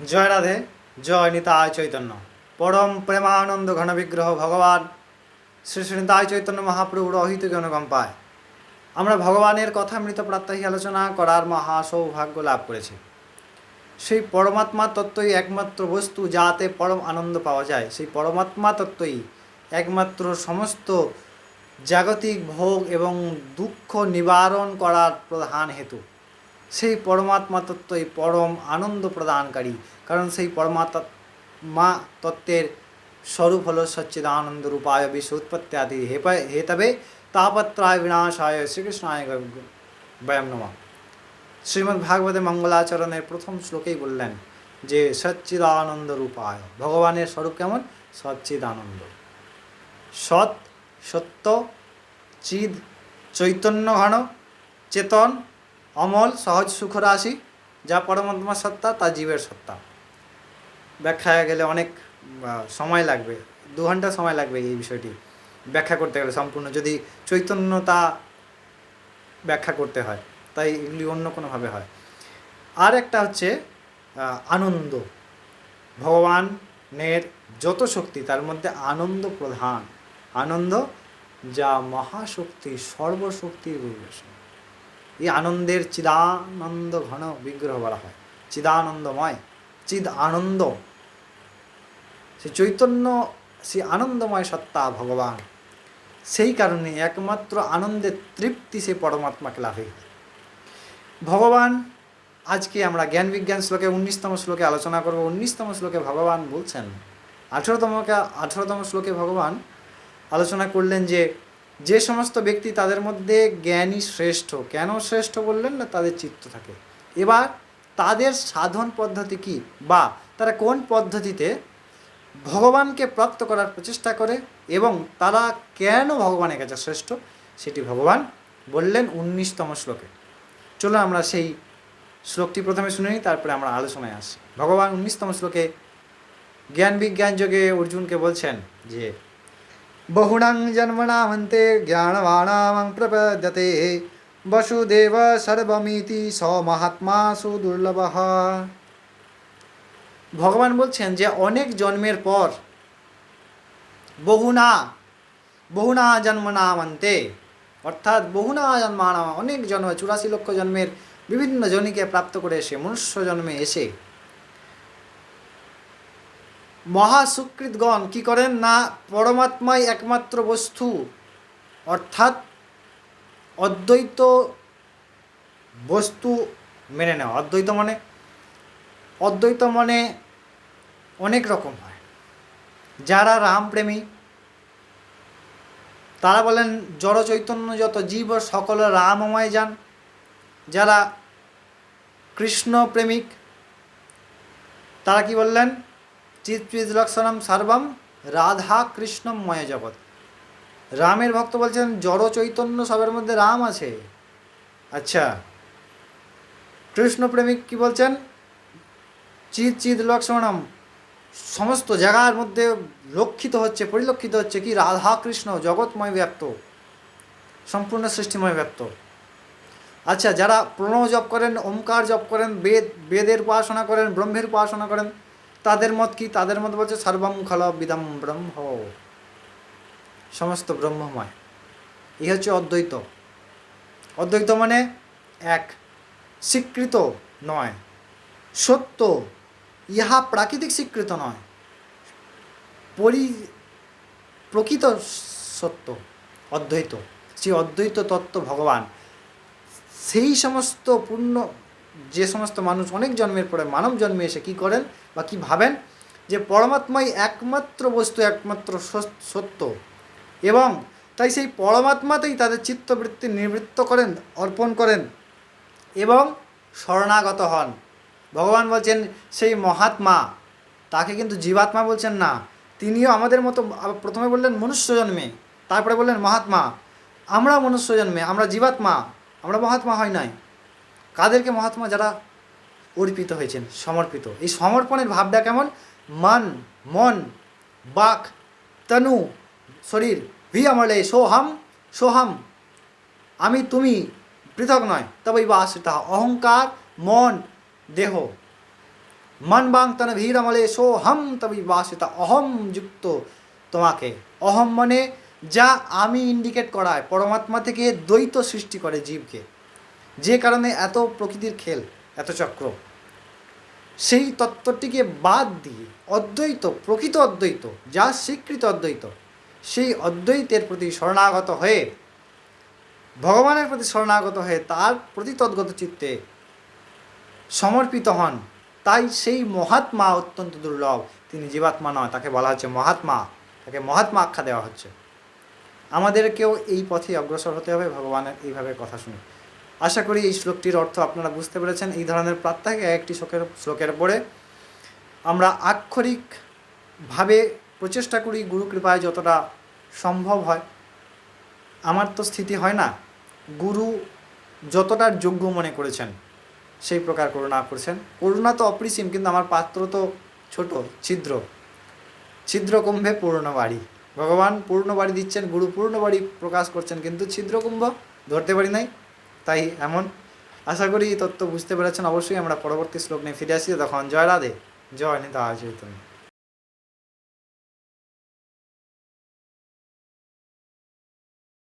জয় রাধে, জয় নিতায় চৈতন্য। পরম প্রেমানন্দ ঘন বিগ্রহ ভগবান, শ্রী শ্রী নিতায় চৈতন্য মহাপ্রভুর অহিত গণকম্পায় আমরা ভগবানের কথা মৃত প্রাত্যহিক আলোচনা করার মহা সৌভাগ্য লাভ করেছি। সেই পরমাত্মা তত্ত্বই একমাত্র বস্তু যাতে পরম আনন্দ পাওয়া যায়। সেই পরমাত্মা তত্ত্বই একমাত্র সমস্ত জাগতিক ভোগ এবং দুঃখ নিবারণ করার প্রধান হেতু। সেই পরমাত্মা তত্ত্বই পরম আনন্দ প্রদানকারী। কারণ সেই পরমাত্মা তত্ত্বের স্বরূপ হল সচ্চিদানন্দ রূপায় বিশ্ব উৎপত্তি আদি হেতবে তাপত্রায় বিনাশায় শ্রীকৃষ্ণায় বয়ম নমঃ। শ্রীমদ্ ভাগবতে মঙ্গলাচরণের প্রথম শ্লোকেই বললেন যে, সচ্চিদানন্দ রূপায়, ভগবানের স্বরূপ কেমন? সচ্চিদানন্দ। সৎ, সত্য, চিদ, চৈতন্য ঘন, চেতন অমল, সহজ সুখ রাশি যা পরমাত্মা সত্তা, তা জীবের সত্তা। ব্যাখ্যায় গেলে অনেক সময় লাগবে। দু ঘণ্টা সময় লাগবে এই বিষয়টি ব্যাখ্যা করতে গেলে সম্পূর্ণ। যদি চৈতন্যতা ব্যাখ্যা করতে হয়, তাই এগুলি অন্য কোনোভাবে হয়। আর একটা হচ্ছে আনন্দ। ভগবানের যত শক্তি, তার মধ্যে আনন্দ প্রধান। আনন্দ যা মহাশক্তি সর্বশক্তির পরিবেশন। এই আনন্দের চিদানন্দ ঘন বিগ্রহ বলা হয়। চিদানন্দময় চিদ আনন্দ সে চৈতন্য সে আনন্দময় সত্তা ভগবান। সেই কারণে একমাত্র আনন্দের তৃপ্তি সে পরমাত্মাকে লাভে ভগবান, আজকে আমরা জ্ঞান বিজ্ঞান শ্লোকে উনিশতম শ্লোকে আলোচনা করব। উনিশতম শ্লোকে ভগবান বলছেন, আঠেরোতমকে, আঠেরোতম শ্লোকে ভগবান আলোচনা করলেন যে যে সমস্ত ব্যক্তি তাদের মধ্যে জ্ঞানী শ্রেষ্ঠ, কেন শ্রেষ্ঠ বললেন না? তাদের চিত্ত থাকে। এবার তাদের সাধন পদ্ধতি কি? বা তারা কোন পদ্ধতিতে ভগবানকে প্রাপ্ত করার প্রচেষ্টা করে এবং তারা কেন ভগবানের কাছে শ্রেষ্ঠ? সেটি ভগবান বললেন উনিশতম শ্লোকে। চলো আমরা সেই শ্লোকটি প্রথমে শুনে নিই, তারপরে আমরা আলোচনায় আসি। ভগবান উনিশতম শ্লোকে জ্ঞান বিজ্ঞান যোগে অর্জুনকে বলছেন যে বহুনাং জন্মনামন্তে জ্ঞানবানাং প্রপদ্যতে বসুদেব সর্বমিতি স মহাত্মা সুদুর্লভ ভগবান বলছেন যে অনেক জন্মের পর বহুনা বহুনা জন্মনামন্তে অর্থাৎ বহুনা জন্মানা অনেক জন্ম চুরাশি লক্ষ জন্মের বিভিন্ন জনিকে প্রাপ্ত করে এসে মনুষ্য জন্মে এসে মহাসুকৃতগণ কি করেন না? পরমাত্মাই একমাত্র বস্তু। অর্থাৎ অদ্বৈত বস্তু মেনে নেওয়া। অদ্বৈত মানে? অদ্বৈত মানে অনেক রকম হয়। যারা রামপ্রেমী, তারা বলেন, জড় চৈতন্য যত জীব, সকল রামময় যান। যারা কৃষ্ণ প্রেমিক তারা কি বললেন? চিৎ চিৎ লক্ষণম সর্বম রাধা কৃষ্ণম কৃষ্ণময় জগৎ। রামের ভক্ত বলছেন, জড় চৈতন্য সবের মধ্যে রাম আছে। আচ্ছা কৃষ্ণ প্রেমিক কি বলছেন? চিৎ চিৎ লক্ষণম সমস্ত জায়গার মধ্যে লক্ষিত হচ্ছে, পরিলক্ষিত হচ্ছে কি? রাধা কৃষ্ণ জগৎময় ব্যক্ত, সম্পূর্ণ সৃষ্টিময় ব্যক্ত। আচ্ছা যারা প্রণব জপ করেন, ওমকার জপ করেন, বেদ, বেদের উপাসনা করেন, ব্রহ্মের উপাসনা করেন তাদের মত কি? তাদের মত বলছে, সর্বম খল বিদম ব্রহ্ম। সমস্ত ব্রহ্মময়। এই হচ্ছে অদ্বৈত। অদ্বৈত মানে এক, স্বীকৃত নয়। সত্য, ইহা প্রাকৃতিক স্বীকৃত নয়। পরি, প্রকৃত সত্য, অদ্বৈত। সেই অদ্বৈত তত্ত্ব ভগবান। সেই সমস্ত পূর্ণ যে সমস্ত মানুষ অনেক জন্মের পরে মানব জন্মে এসে কী করেন বা কী ভাবেন? যে পরমাত্মাই একমাত্র বস্তু, একমাত্র সত্য। এবং তাই সেই পরমাত্মাতেই তাদের চিত্তবৃত্তি নিবৃত্ত করেন, অর্পণ করেন এবং শরণাগত হন। ভগবান বলছেন, সেই মহাত্মা, তাকে কিন্তু জীবাত্মা বলছেন না। তিনিও আমাদের মতো, প্রথমে বললেন মনুষ্য জন্মে, তারপরে বললেন মহাত্মা। আমরা মনুষ্য জন্মে, আমরা জীবাত্মা, আমরা মহাত্মা হয় নাই। কাদেরকে মহাত্মা যারা অর্পিত হয়েছেন, সমর্পিত? এই সমর্পণের ভাবটা কেমন? মান, মন, বাক, তনু, শরীর ভি আমলে সোহাম সোহাম। আমি তুমি পৃথক নয় তবেই বা আশ্রিতা অহংকার, মন, দেহ। মন, বাং, তন ভীর আমলে সোহম, তবি বাসিতা অহম যুক্ত তোমাকে। অহম মানে যা আমি ইন্ডিকেট করায়, পরমাত্মা থেকে দ্বৈত সৃষ্টি করে জীবকে। যে কারণে এত প্রকৃতির খেল, এত চক্র। সেই তত্ত্বটিকে বাদ দিয়ে অদ্বৈত, প্রকৃত অদ্বৈত, যা স্বীকৃত অদ্বৈত, সেই অদ্বৈতের প্রতি শরণাগত হয়ে, ভগবানের প্রতি শরণাগত হয়ে তার প্রতি তদ্গত চিত্তে সমর্পিত হন, তাই সেই মহাত্মা অত্যন্ত দুর্লভ। তিনি জীবাত্মা নয়, তাকে বলা হচ্ছে মহাত্মা, তাকে মহাত্মা আখ্যা দেওয়া হচ্ছে। আমাদেরকেও এই পথে অগ্রসর হতে হবে, ভগবানের এইভাবে কথা শুনে আশা করি এই শ্লোকটির অর্থ আপনারা বুঝতে পেরেছেন। এই ধরনের প্রাত্যহিক একটি শ্লোকের শ্লোকের পরে আমরা আক্ষরিকভাবে প্রচেষ্টা করি গুরু কৃপায় যতটা সম্ভব হয়। আমার তো স্থিতি হয় না। গুরু যতটার যোগ্য মনে করেছেন, সেই প্রকার করুণা করছেন। করুণা তো অপরিসীম, কিন্তু আমার পাত্র তো ছোট, ছিদ্র। ছিদ্র কুম্ভে পূর্ণ বাড়ি ভগবান পূর্ণ বাড়ি দিচ্ছেন, গুরু পূর্ণ বাড়ি প্রকাশ করছেন, কিন্তু ছিদ্র কুম্ভ ধরতে পারি নাই। তাই এমন আশা করি তত্ত্ব বুঝতে পেরেছেন। অবশ্যই আমরা পরবর্তী শ্লোক নিয়ে ফিরে আসি। তখন জয় রাধে, জয় নিতা চৈতন্য।